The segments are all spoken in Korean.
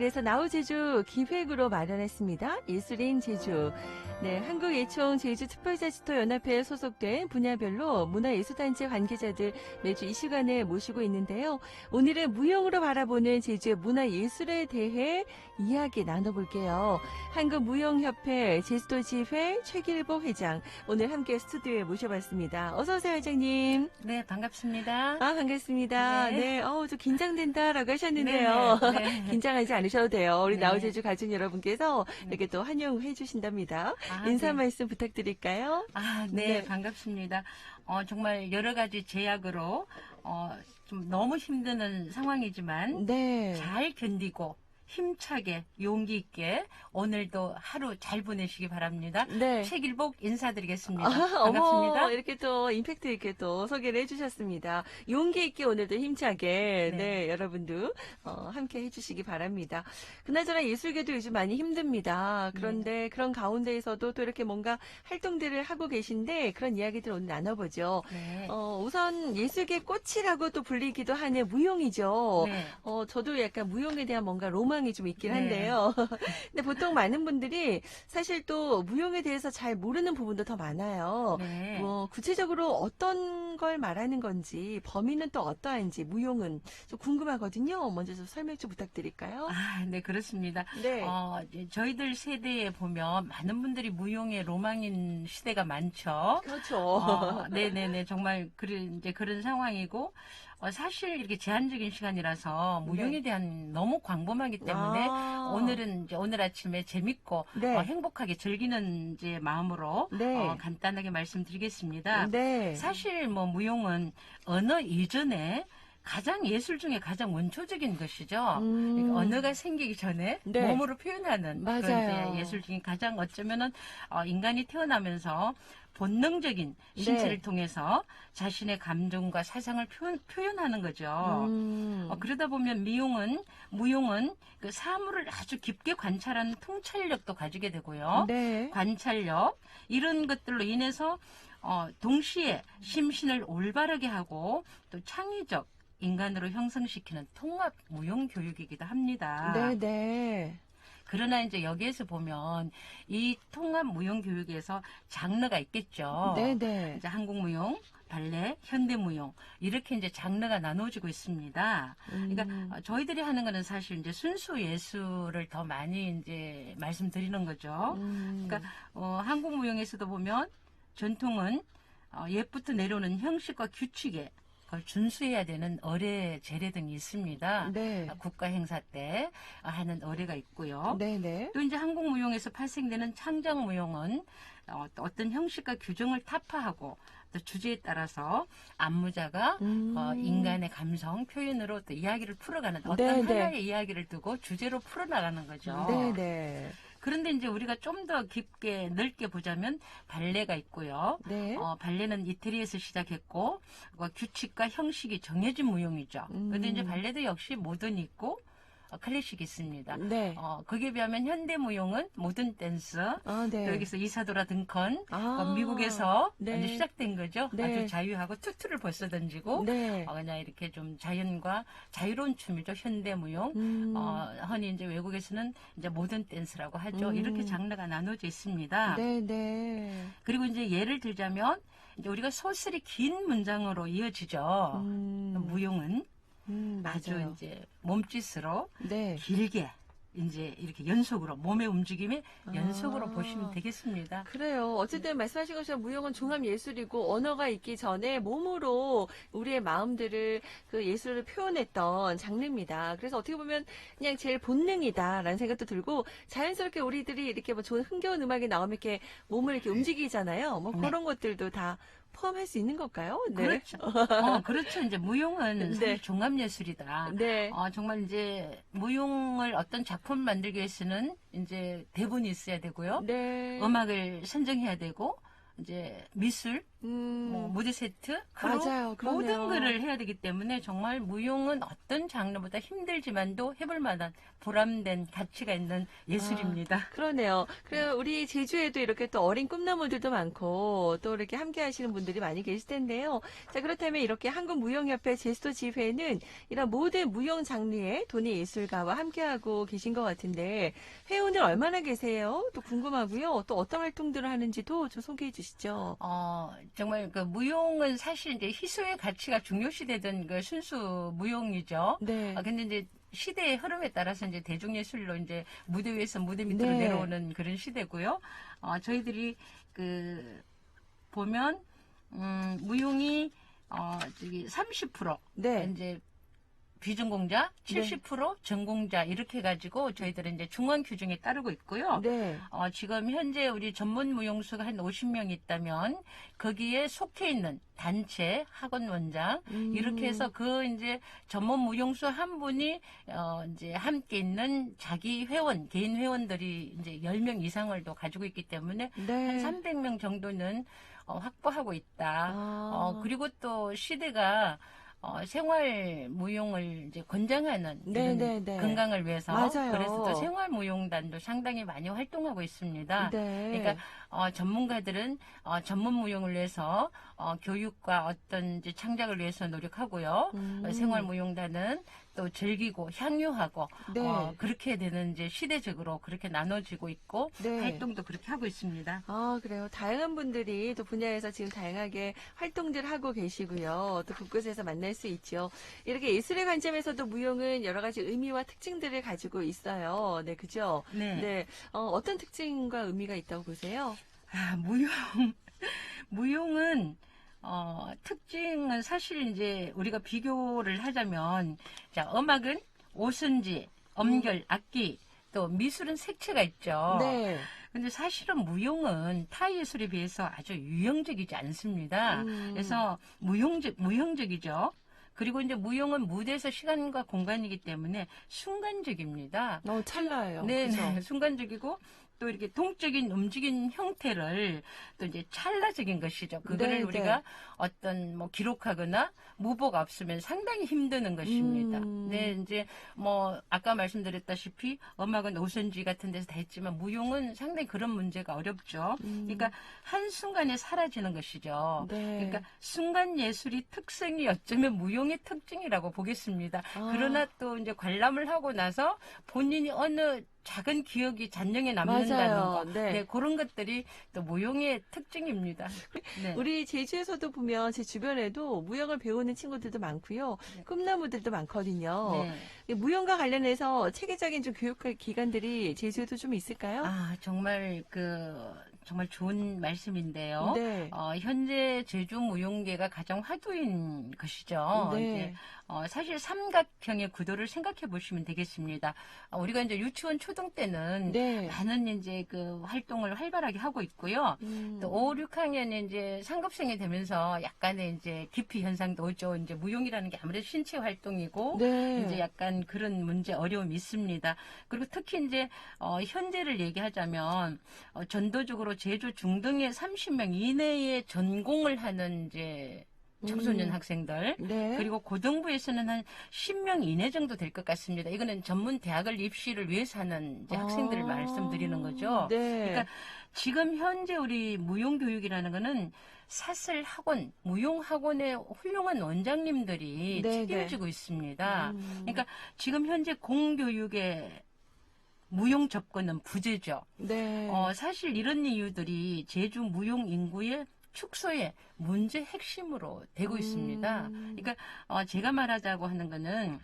그래서 나우제주 기획으로 마련했습니다. 예술인 제주. 네, 한국예총 제주특별자치도 연합회에 소속된 분야별로 문화예술단체 관계자들 매주 이 시간에 모시고 있는데요. 오늘은 무용으로 바라보는 제주의 문화예술에 대해 이야기 나눠볼게요. 한국무용협회 제주도지회 최길보 회장 오늘 함께 스튜디오에 모셔봤습니다. 어서 오세요, 회장님. 네, 반갑습니다. 아, 반갑습니다. 네, 네. 어우, 좀 긴장된다라고 하셨는데요. 네, 네. 긴장하지 않으 셔도 돼요. 우리 네. 나우제주 가족 여러분께서 네. 이렇게 또 환영해 주신답니다. 아, 인사 네. 말씀 부탁드릴까요? 아, 네, 네. 반갑습니다. 어, 정말 여러 가지 제약으로, 어, 좀 너무 힘드는 상황이지만, 네. 잘 견디고, 힘차게, 용기 있게, 오늘도 하루 잘 보내시기 바랍니다. 네. 최길복 인사드리겠습니다. 아, 반갑습니다. 어머, 이렇게 또 임팩트 있게 또 소개를 해주셨습니다. 용기 있게 오늘도 힘차게, 네, 네. 여러분도, 어, 함께 해주시기 바랍니다. 그나저나 예술계도 요즘 많이 힘듭니다. 그런데 네. 그런 가운데에서도 또 이렇게 뭔가 활동들을 하고 계신데 그런 이야기들 오늘 나눠보죠. 네. 어, 우선 예술계 꽃이라고 또 불리기도 하는 무용이죠. 네. 어, 저도 약간 무용에 대한 뭔가 로망 이 좀 있긴 네. 한데요. 근데 보통 많은 분들이 사실 또 무용에 대해서 잘 모르는 부분도 더 많아요. 네. 뭐 구체적으로 어떤 걸 말하는 건지 범위는 또 어떠한지 무용은 좀 궁금하거든요. 먼저 좀 설명 좀 부탁드릴까요? 아, 네, 그렇습니다. 네. 어, 저희들 세대에 보면 많은 분들이 무용의 로망인 시대가 많죠. 그렇죠. 어, 네네네. 정말, 그런, 이제 그런 상황이고, 어, 사실 이렇게 제한적인 시간이라서 무용에 네. 대한 너무 광범하기 때문에 아. 오늘은 이제 오늘 아침에 재밌고 네. 어, 행복하게 즐기는 이제 마음으로 네. 어, 간단하게 말씀드리겠습니다. 네. 사실 뭐 무용은 언어 이전에 가장 예술 중에 가장 원초적인 것이죠. 음. 그러니까 언어가 생기기 전에 네. 몸으로 표현하는 맞아요. 그런 예술 중에 가장 어쩌면은 어, 인간이 태어나면서 본능적인 신체를 네. 통해서 자신의 감정과 사상을 표현, 하는 거죠. 음. 어, 그러다 보면 미용은 무용은 그 사물을 아주 깊게 관찰하는 통찰력도 가지게 되고요. 네. 관찰력 이런 것들로 인해서 어, 동시에 심신을 올바르게 하고 또 창의적 인간으로 형성시키는 통합 무용 교육이기도 합니다. 네, 네. 그러나 이제 여기에서 보면 이 통합 무용 교육에서 장르가 있겠죠. 네, 네. 이제 한국 무용, 발레, 현대 무용 이렇게 이제 장르가 나눠지고 있습니다. 그러니까 음. 어, 저희들이 하는 거는 사실 이제 순수 예술을 더 많이 이제 말씀드리는 거죠. 음. 그러니까 어, 한국 무용에서도 보면 전통은 어, 옛부터 내려오는 형식과 규칙에 준수해야 되는 어뢰, 제례 등이 있습니다. 네. 어, 국가 행사 때 하는 어뢰가 있고요. 네, 네. 또 이제 한국 무용에서 발생되는 창작 무용은 어, 또 어떤 형식과 규정을 타파하고 또 주제에 따라서 안무자가 음. 어, 인간의 감성 표현으로 또 이야기를 풀어가는 어떤 네, 네. 하나의 이야기를 두고 주제로 풀어나가는 거죠. 네, 네. 그런데 이제 우리가 좀 더 깊게 넓게 보자면 발레가 있고요. 네. 어, 발레는 이태리에서 시작했고 어, 규칙과 형식이 정해진 무용이죠. 음. 그런데 이제 발레도 역시 모던이 있고 어, 클래식이 있습니다. 네. 어, 거기에 비하면 현대 무용은 모던 댄스, 아, 네. 또 여기서 이사도라 등컨, 아. 어, 미국에서 네. 이제 시작된 거죠. 네. 아주 자유하고 투투를 벌써 던지고 네. 어, 그냥 이렇게 좀 자연과 자유로운 춤이죠. 현대 무용. 음. 어, 흔히 이제 외국에서는 이제 모던 댄스라고 하죠. 음. 이렇게 장르가 나눠져 있습니다. 네, 네. 그리고 이제 예를 들자면 이제 우리가 소설이 긴 문장으로 이어지죠. 음. 무용은 음, 아주 맞아요. 이제 몸짓으로 네. 길게 이제 이렇게 연속으로 몸의 움직임에 연속으로 아. 보시면 되겠습니다. 그래요. 어쨌든 말씀하신 것처럼 무용은 종합 예술이고 언어가 있기 전에 몸으로 우리의 마음들을 그 예술을 표현했던 장르입니다. 그래서 어떻게 보면 그냥 제일 본능이다라는 생각도 들고 자연스럽게 우리들이 이렇게 뭐 좋은 흥겨운 음악이 나오면 이렇게 몸을 이렇게 움직이잖아요. 뭐 네. 그런 것들도 다 포함할 수 있는 걸까요? 네. 그렇죠. 어, 그렇죠. 이제 무용은 네. 종합 예술이다. 네. 어, 정말 이제 무용을 어떤 작품을 만들기 위해서는 이제 대본이 있어야 되고요. 네. 음악을 선정해야 되고 이제 미술, 음. 뭐 무대 세트, 맞아요. 그러네요. 모든 거를 해야 되기 때문에 정말 무용은 어떤 장르보다 힘들지만도 해볼 만한 보람된 가치가 있는 예술입니다. 그러네요. 그리고 우리 제주에도 이렇게 또 어린 꿈나무들도 많고 또 이렇게 함께 하시는 분들이 많이 계실 텐데요. 자, 그렇다면 이렇게 한국무용협회 제스토 지회는 이런 모든 무용 장르의 돈의 예술가와 함께하고 계신 것 같은데 회원은 얼마나 계세요? 또 궁금하고요. 또 어떤 활동들을 하는지도 좀 소개해 주시죠. 어, 정말 그 무용은 사실 이제 희소의 가치가 중요시되던 그 순수 무용이죠. 네. 아, 근데 이제 시대의 흐름에 따라서 이제 대중예술로 이제 무대 위에서 무대 밑으로 네. 내려오는 그런 시대고요. 어, 저희들이 그 보면 음, 무용이 어, 저기 30% 네. 이제 비전공자, 네. 70% 전공자 이렇게 해가지고 저희들은 이제 중원 규정에 따르고 있고요. 네. 어, 지금 현재 우리 전문 무용수가 한 50명 있다면 거기에 속해 있는 단체, 학원 원장 음. 이렇게 해서 그 이제 전문 무용수 한 분이 어 이제 함께 있는 자기 회원, 개인 회원들이 이제 10명 이상을 또 가지고 있기 때문에 네. 한 300명 정도는 어, 확보하고 있다. 아. 어, 그리고 또 시대가 어, 생활 무용을 이제 권장하는 네, 네, 네. 건강을 위해서 맞아요. 그래서 또 생활 무용단도 상당히 많이 활동하고 있습니다. 네. 그러니까 어, 전문가들은 어, 전문 무용을 위해서 어, 교육과 어떤 이제 창작을 위해서 노력하고요. 음. 어, 생활 무용단은 또 즐기고 향유하고 네. 어, 그렇게 되는 이제 시대적으로 그렇게 나눠지고 있고 네. 활동도 그렇게 하고 있습니다. 아, 그래요. 다양한 분들이 또 분야에서 지금 다양하게 활동들 하고 계시고요. 또 곳곳에서 만날 수 있죠. 이렇게 예술의 관점에서도 무용은 여러 가지 의미와 특징들을 가지고 있어요. 네, 그죠? 네. 네. 어, 떤 특징과 의미가 있다고 보세요? 아, 무용. 무용은, 어, 특징은 사실 이제 우리가 비교를 하자면, 자, 음악은 오선지, 엄결, 악기, 또 미술은 색채가 있죠. 네. 근데 사실은 무용은 타 예술에 비해서 아주 유형적이지 않습니다. 음. 그래서 무용적, 무형적이죠. 그리고 이제 무용은 무대에서 시간과 공간이기 때문에 순간적입니다. 어, 찰나예요. 네? 네, 순간적이고 또 이렇게 동적인 움직인 형태를 또 이제 찰나적인 것이죠. 그거를 네, 우리가 네. 어떤 뭐 기록하거나 무보가 없으면 상당히 힘드는 것입니다. 음. 네, 이제 뭐 아까 말씀드렸다시피 음악은 오선지 같은 데서 다 했지만 무용은 상당히 그런 문제가 어렵죠. 음. 그러니까 한 순간에 사라지는 것이죠. 네. 그러니까 순간 예술이 특성이 어쩌면 무용의 특징이라고 보겠습니다. 아. 그러나 또 이제 관람을 하고 나서 본인이 어느 작은 기억이 잔영에 남는다는 맞아요. 거, 네. 네. 그런 것들이 또 무용의 특징입니다. 네. 우리 제주에서도 보면 제 주변에도 무용을 배우는 친구들도 많고요. 네. 꿈나무들도 많거든요. 네. 무용과 관련해서 체계적인 좀 교육할 기관들이 제주에도 좀 있을까요? 아 정말 그 정말 좋은 말씀인데요. 네. 어, 현재 제주 무용계가 가장 화두인 것이죠. 네. 이제, 어, 사실 삼각형의 구도를 생각해 보시면 되겠습니다. 어, 우리가 이제 유치원 초등 때는 네. 많은 이제 그 활동을 활발하게 하고 있고요. 음. 또 5, 6학년에 이제 상급생이 되면서 약간의 이제 기피 현상도 오죠. 이제 무용이라는 게 아무래도 신체 활동이고 네. 이제 약간 그런 문제 어려움이 있습니다. 그리고 특히 이제 어, 현재를 얘기하자면 어, 전도적으로 제주 중등에 30명 이내에 전공을 하는 이제 청소년 음. 학생들 네. 그리고 고등부에서는 한 10명 이내 정도 될 것 같습니다. 이거는 전문 대학을 입시를 위해서 하는 이제 학생들을 아. 말씀드리는 거죠. 네. 그러니까 지금 현재 우리 무용 교육이라는 거는 사슬 학원, 무용 학원의 훌륭한 원장님들이 네, 책임지고 있습니다. 음. 그러니까 지금 현재 공교육의 무용 접근은 부재죠. 네. 어, 사실 이런 이유들이 제주 무용 인구의 축소의 문제 핵심으로 되고 있습니다. 음. 그러니까 어, 제가 말하자고 하는 거는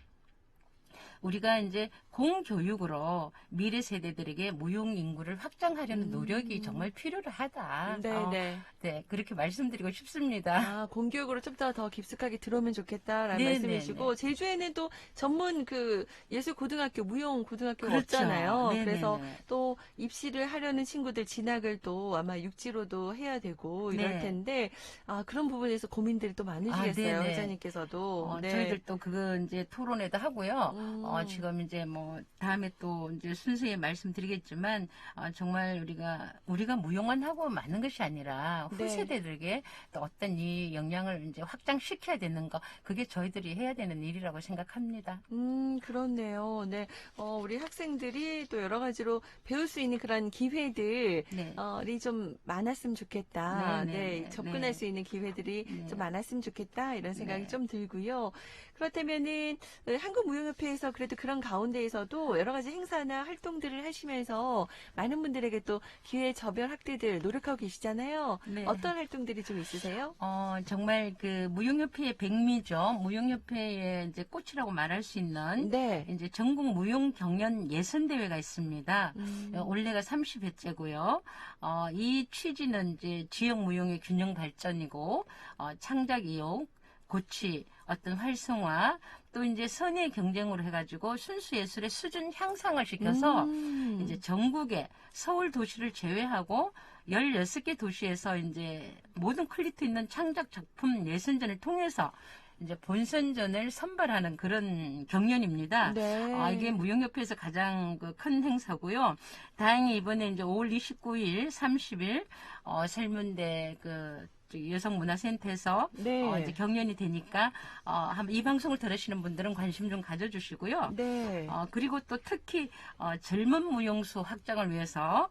우리가 이제 공교육으로 미래 세대들에게 무용 인구를 확장하려는 음. 노력이 정말 필요로 하다. 네, 어, 네. 네, 그렇게 말씀드리고 싶습니다. 아, 공교육으로 좀 더 더 깊숙하게 들어오면 좋겠다라는 네, 말씀이시고 제주에는 또 전문 그 예술 고등학교 무용 고등학교가 그렇죠. 없잖아요. 네, 그래서 네, 네. 또 입시를 하려는 친구들 진학을 또 아마 육지로도 해야 되고 이럴 네. 텐데 아 그런 부분에서 고민들이 또 많으시겠어요 아. 회장님께서도 어, 네. 저희들 또 그거 이제 토론회도 하고요. 음. 어, 지금 이제 뭐 어, 다음에 또 이제 순서에 말씀드리겠지만 어, 정말 우리가 우리가 무용만 하고 많은 것이 아니라 네. 후세대들에게 또 어떤 이 역량을 이제 확장시켜야 되는 거 그게 저희들이 해야 되는 일이라고 생각합니다. 음, 그렇네요. 네. 어, 우리 학생들이 또 여러 가지로 배울 수 있는 그런 기회들, 네. 어, 좀 많았으면 좋겠다. 네, 네, 네, 네, 접근할 네. 수 있는 기회들이 네. 좀 많았으면 좋겠다. 이런 생각이 네. 좀 들고요. 그렇다면은, 어, 한국무용협회에서 그래도 그런 가운데에서도 여러 가지 행사나 활동들을 하시면서 많은 분들에게 또 기회 저변 확대들 노력하고 계시잖아요. 네. 어떤 활동들이 좀 있으세요? 어, 정말 그 무용협회의 백미죠. 무용협회의 이제 꽃이라고 말할 수 있는 네. 이제 전국 무용 경연 예선 대회가 있습니다. 음, 어, 올해가 30회째고요. 어, 이 취지는 이제 지역 무용의 균형 발전이고 어, 창작 이용, 고치, 어떤 활성화, 또 이제 선의 경쟁으로 해가지고 순수 예술의 수준 향상을 시켜서 음. 이제 전국에 서울 도시를 제외하고 16개 도시에서 이제 모든 퀄리티 있는 창작 작품 예선전을 통해서 이제 본선전을 선발하는 그런 경연입니다. 네. 아, 이게 무용협회에서 가장 그 큰 행사고요. 다행히 이번에 이제 5월 29일, 30일 어, 설문대 그 여성문화센터에서 네. 어, 이제 경연이 되니까 어, 한번 이 방송을 들으시는 분들은 관심 좀 가져주시고요. 네. 어, 그리고 또 특히 어, 젊은 무용수 확장을 위해서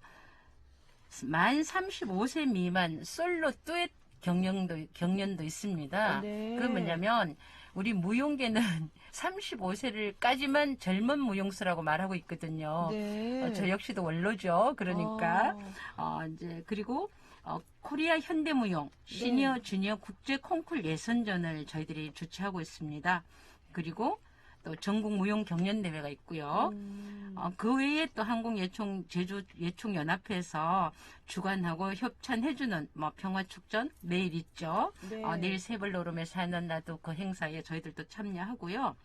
만 35세 미만 솔로 듀엣 경연도 경연도 있습니다. 네. 그건 뭐냐면 우리 무용계는 35세를까지만 젊은 무용수라고 말하고 있거든요. 네. 어, 저 역시도 원로죠. 그러니까 어, 어, 이제 그리고 어, 코리아 현대무용 시니어 네. 주니어 국제 콩쿨 예선전을 저희들이 주최하고 있습니다. 그리고 또 전국 무용 경연 대회가 있고요. 음, 어, 그 외에 또 한국 예총 제주 예총 연합회에서 주관하고 협찬해주는 뭐 평화 축전 내일 있죠. 네. 어, 내일 세벌노름에서 하는 나도 그 행사에 저희들도 참여하고요.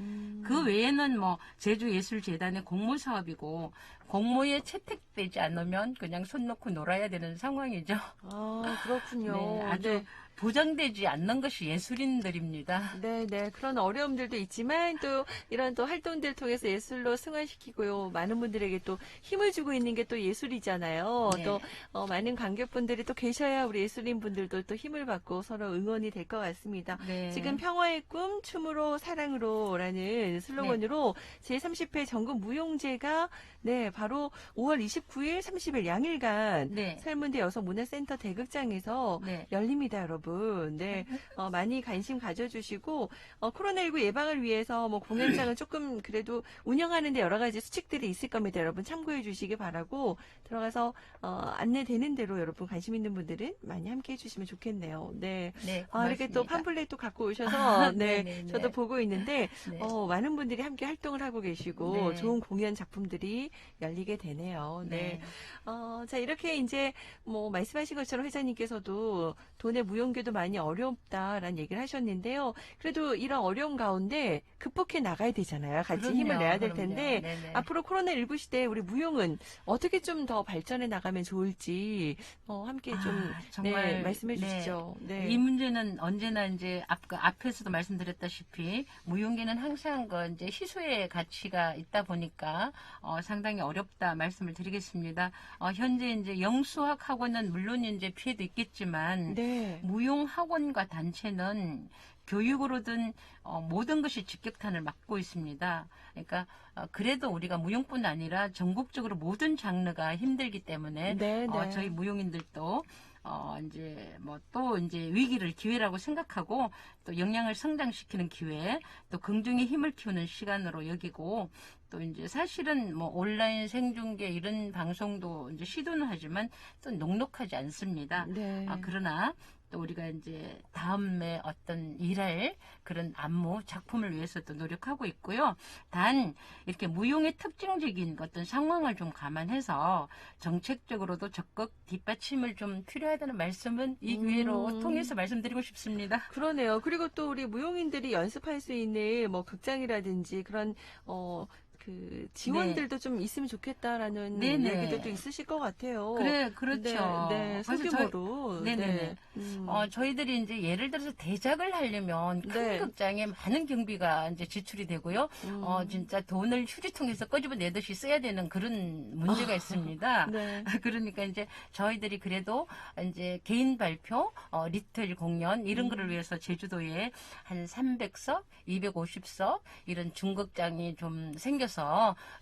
음, 그 외에는 뭐 제주예술재단의 공모 사업이고 공모에 채택되지 않으면 그냥 손 놓고 놀아야 되는 상황이죠. 아, 그렇군요. 네, 아주 네. 보장되지 않는 것이 예술인들입니다. 네, 네. 그런 어려움들도 있지만 또 이런 또 활동들 통해서 예술로 승화시키고요. 많은 분들에게 또 힘을 주고 있는 게 또 예술이잖아요. 네. 또 어, 많은 관객분들이 또 계셔야 우리 예술인 분들도 또 힘을 받고 서로 응원이 될 것 같습니다. 네. 지금 평화의 꿈 춤으로 사랑으로라는 슬로건으로 제30회 전국 무용제가 네 바로 5월 29일 30일 양일간 네. 설문대 여성문화센터 대극장에서 네. 열립니다, 여러분. 네, 어, 많이 관심 가져주시고 어, 코로나19 예방을 위해서 뭐 공연장을 조금 그래도 운영하는데 여러 가지 수칙들이 있을 겁니다, 여러분 참고해 주시기 바라고 들어가서 어, 안내되는 대로 여러분 관심 있는 분들은 많이 함께 해 주시면 좋겠네요. 네. 네. 아, 이렇게 또. 팜플렛도 갖고 오셔서 아, 네. 저도 보고 있는데 네. 어, 많은 분들이 함께 활동을 하고 계시고 네. 좋은 공연 작품들이 열 리게 되네요. 네. 네. 어, 자, 이렇게 이제 뭐 말씀하신 것처럼 회장님께서도 돈의 무용계도 많이 어렵다라는 얘기를 하셨는데요. 그래도 이런 어려운 가운데 극복해 나가야 되잖아요. 같이 그럼요, 힘을 내야 될. 텐데. 앞으로 코로나19 시대에 우리 무용은 어떻게 좀 더 발전해 나가면 좋을지 어, 함께 좀 아, 정말 네, 말씀해 네. 주시죠. 네. 이 문제는 언제나 이제 앞, 그 앞에서도 말씀드렸다시피 무용계는 항상 그 이제 희소의 가치가 있다 보니까 어, 상당히 어 렵다 말씀을 드리겠습니다. 어, 현재 이제 영수학 학원은 물론 이제 피해도 있겠지만 네. 무용 학원과 단체는 교육으로든 어, 모든 것이 직격탄을 맞고 있습니다. 그러니까 어, 그래도 우리가 무용뿐 아니라 전국적으로 모든 장르가 힘들기 때문에 네, 어, 네. 저희 무용인들도 어, 이제 뭐 또 이제 위기를 기회라고 생각하고 또 역량을 성장시키는 기회, 또 긍정의 힘을 키우는 시간으로 여기고 또 이제 사실은 뭐 온라인 생중계 이런 방송도 이제 시도는 하지만 또 녹록하지 않습니다. 네. 아, 그러나 또 우리가 이제 다음에 어떤 일할 그런 안무 작품을 위해서도 노력하고 있고요. 단 이렇게 무용의 특징적인 어떤 상황을 좀 감안해서 정책적으로도 적극 뒷받침을 좀 필요하다는 말씀은 이 기회로 음. 통해서 말씀드리고 싶습니다. 그러네요. 그리고 또 우리 무용인들이 연습할 수 있는 뭐 극장이라든지 그런 어. 그그 지원들도 좀 있으면 좋겠다라는 네네. 얘기들도 있으실 것 같아요. 그래, 그렇죠. 네, 네 저희- 소규모로. 네네네. 네. 음. 어, 저희들이 이제 예를 들어서 대작을 하려면 큰 네. 극장에 많은 경비가 이제 지출이 되고요. 음. 어, 진짜 돈을 휴지통에서 꺼집어내듯이 써야 되는 그런 문제가 있습니다. 네. 그러니까 이제 저희들이 그래도 이제 개인 발표, 어, 리틀 공연 이런 음. 거를 위해서 제주도에 한 300석, 250석 이런 중극장이 좀 생겨서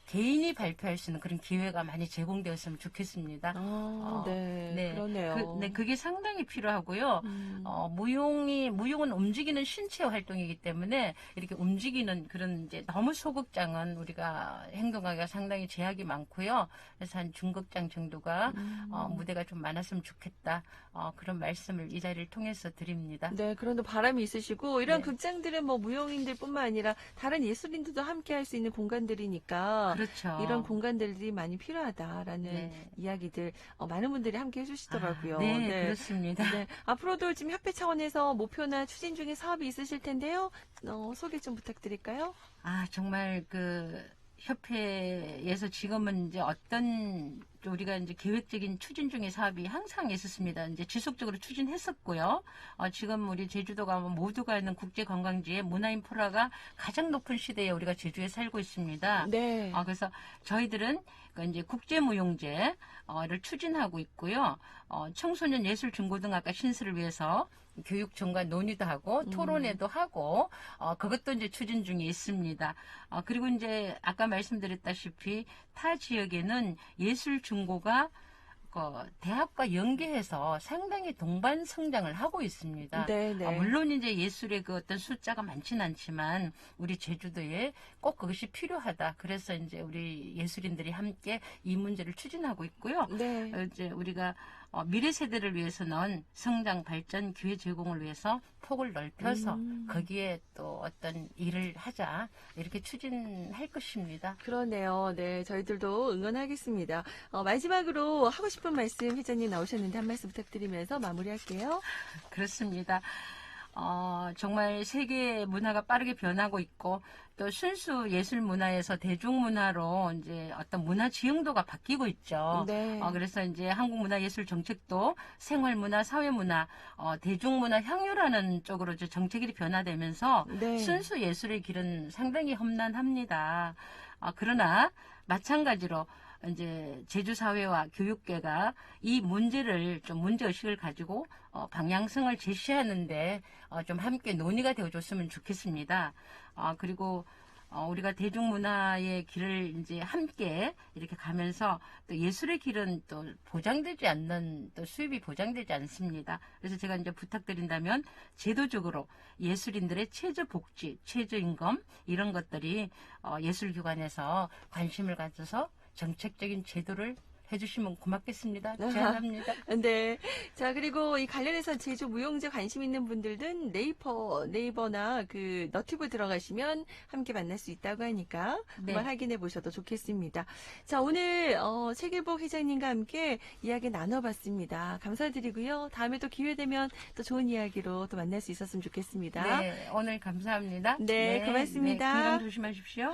개인이 발표할 수 있는 그런 기회가 많이 제공되었으면 좋겠습니다. 아, 어, 네. 네. 그러네요. 그, 네, 그게 상당히 필요하고요. 음. 어, 무용이, 무용은 움직이는 신체 활동이기 때문에 이렇게 움직이는 그런 이제 너무 소극장은 우리가 행동하기가 상당히 제약이 많고요. 그래서 한 중극장 정도가 음. 어, 무대가 좀 많았으면 좋겠다. 어, 그런 말씀을 이 자리를 통해서 드립니다. 네, 그런 바람이 있으시고 이런 네. 극장들은 뭐 무용인들뿐만 아니라 다른 예술인들도 함께 할 수 있는 공간들 이니까 그렇죠. 이런 공간들이 많이 필요하다라는 네. 이야기들 어, 많은 분들이 함께 해주시더라고요. 아, 네, 그렇습니다. 네, 앞으로도 지금 협회 차원에서 목표나 추진 중에 사업이 있으실 텐데요. 어, 소개 좀 부탁드릴까요? 아, 정말 그 협회에서 지금은 이제 어떤 우리가 이제 계획적인 추진 중의 사업이 항상 있었습니다. 이제 지속적으로 추진했었고요. 어, 지금 우리 제주도가 모두가 있는 국제 관광지의 문화 인프라가 가장 높은 시대에 우리가 제주에 살고 있습니다. 네. 어, 그래서 저희들은 그 이제 국제 무용제를 추진하고 있고요. 어, 청소년 예술 중고등학과 신설을 위해서 교육청과 논의도 하고 음. 토론회도 하고 어, 그것도 이제 추진 중에 있습니다. 어, 그리고 이제 아까 말씀드렸다시피 타 지역에는 예술 중고가 그 대학과 연계해서 상당히 동반 성장을 하고 있습니다. 네, 네. 아, 물론 이제 예술의 그 어떤 숫자가 많지는 않지만 우리 제주도에 꼭 그것이 필요하다. 그래서 이제 우리 예술인들이 함께 이 문제를 추진하고 있고요. 네. 어, 이제 우리가 어, 미래 세대를 위해서는 성장 발전 기회 제공을 위해서 폭을 넓혀서 음. 거기에 또 어떤 일을 하자 이렇게 추진할 것입니다. 그러네요. 네, 저희들도 응원하겠습니다. 어, 마지막으로 하고 싶은 말씀 회장님 나오셨는데 한 말씀 부탁드리면서 마무리할게요. 그렇습니다. 어, 정말 세계 문화가 빠르게 변하고 있고 또 순수 예술 문화에서 대중 문화로 이제 어떤 문화 지형도가 바뀌고 있죠. 네. 어, 그래서 이제 한국문화예술 정책도 생활문화, 사회문화, 어, 대중문화 향유라는 쪽으로 이제 정책이 변화되면서 네. 순수 예술의 길은 상당히 험난합니다. 아, 그러나 마찬가지로 이제 제주 사회와 교육계가 이 문제를 좀 문제 의식을 가지고 어, 방향성을 제시하는데 어, 좀 함께 논의가 되어줬으면 좋겠습니다. 아, 그리고 어, 우리가 대중문화의 길을 이제 함께 이렇게 가면서 또 예술의 길은 또 보장되지 않는 또 수입이 보장되지 않습니다. 그래서 제가 이제 부탁드린다면 제도적으로 예술인들의 최저 복지, 최저 임금 이런 것들이 어, 예술기관에서 관심을 가져서 정책적인 제도를 해주시면 고맙겠습니다. 제안합니다. 네. 자, 그리고 이 관련해서 제주 무용제 관심 있는 분들은 네이버, 네이버나 그 너튜브 들어가시면 함께 만날 수 있다고 하니까 네. 한번 확인해 보셔도 좋겠습니다. 자, 오늘, 어, 책일복 회장님과 함께 이야기 나눠봤습니다. 감사드리고요. 다음에 또 기회 되면 또 좋은 이야기로 또 만날 수 있었으면 좋겠습니다. 네, 오늘 감사합니다. 네, 고맙습니다. 네, 건강 조심하십시오.